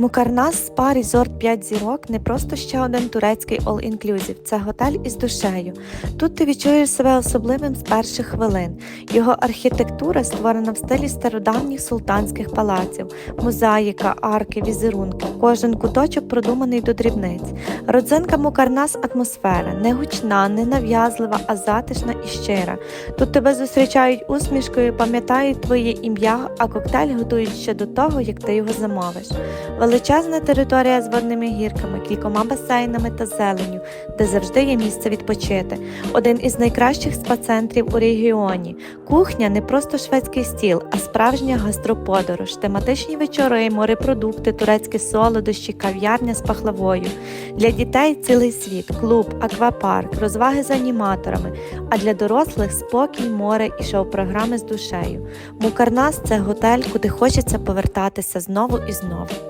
Мукарнас Спа Resort 5 зірок не просто ще один турецький all-inclusive, це готель із душею. Тут ти відчуєш себе особливим з перших хвилин. Його архітектура створена в стилі стародавніх султанських палаців, мозаїка, арки, візерунки. Кожен куточок продуманий до дрібниць. Родзинка Мукарнас атмосфера не гучна, не нав'язлива, а затишна і щира. Тут тебе зустрічають усмішкою, пам'ятають твоє ім'я, а коктейль готують ще до того, як ти його замовиш. Величезна територія з водними гірками, кількома басейнами та зеленю, де завжди є місце відпочити. Один із найкращих спа-центрів у регіоні. Кухня не просто шведський стіл, а справжня гастроподорож, тематичні вечори, морепродукти, турецькі солодощі, кав'ярня з пахлавою. Для дітей цілий світ, клуб, аквапарк, розваги з аніматорами, а для дорослих спокій, море і шоу-програми з душею. Мукарнас це готель, куди хочеться повертатися знову і знову.